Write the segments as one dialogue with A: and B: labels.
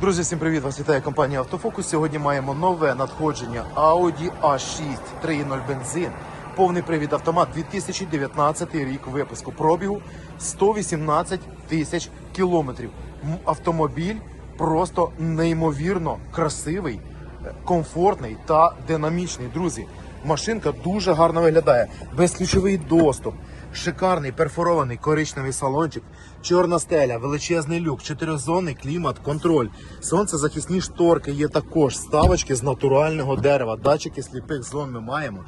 A: Друзі, всім привіт! Вас вітає компанія Автофокус. Сьогодні маємо нове надходження Audi A6 3.0 бензин. Повний привід автомат 2019 рік випуску. Пробігу 118 тисяч кілометрів. Автомобіль просто неймовірно красивий, е, комфортний та динамічний. Друзі, машинка дуже гарно виглядає. Безключовий доступ. Шикарний перфорований коричневий салончик, чорна стеля, величезний люк, чотиризонний клімат, контроль, сонцезахисні шторки є також, ставочки з натурального дерева, датчики сліпих зон ми маємо.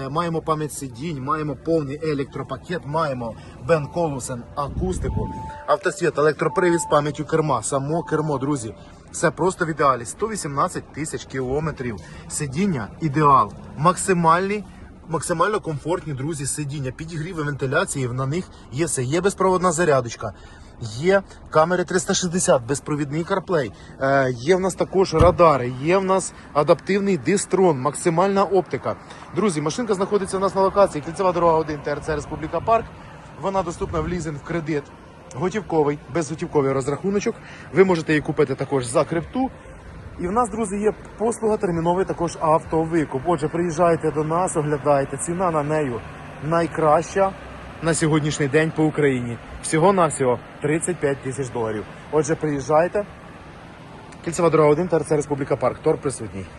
A: Е, Маємо пам'ять сидінь, маємо повний електропакет, маємо Бен Колусен акустику, автосвіт, електропривід з пам'яттю керма, само кермо, друзі. Все просто в ідеалі. 118 тисяч кілометрів. Сидіння ідеал. Максимальний максимально комфортні, друзі, сидіння, підігріви вентиляції, на них є все. Є безпроводна зарядочка, є камери 360, безпровідний CarPlay, е, є в нас також радари, є в нас адаптивний дистрон, максимальна оптика. Друзі, машинка знаходиться у нас на локації Кільцева дорога 1 ТРЦ Республіка Парк. Вона доступна в лізинг в кредит. Готівковий, безготівковий розрахуночок. Ви можете її купити також за крипту. І в нас, друзі, є послуга терміновий також автовикуп. Отже, приїжджайте до нас, оглядайте. Ціна на нею найкраща на сьогоднішній день по Україні. Всього навсього 35 тисяч доларів. Отже, приїжджайте. Кільцева дорога 1, ТРЦ Республіка Парк. Тор присутній.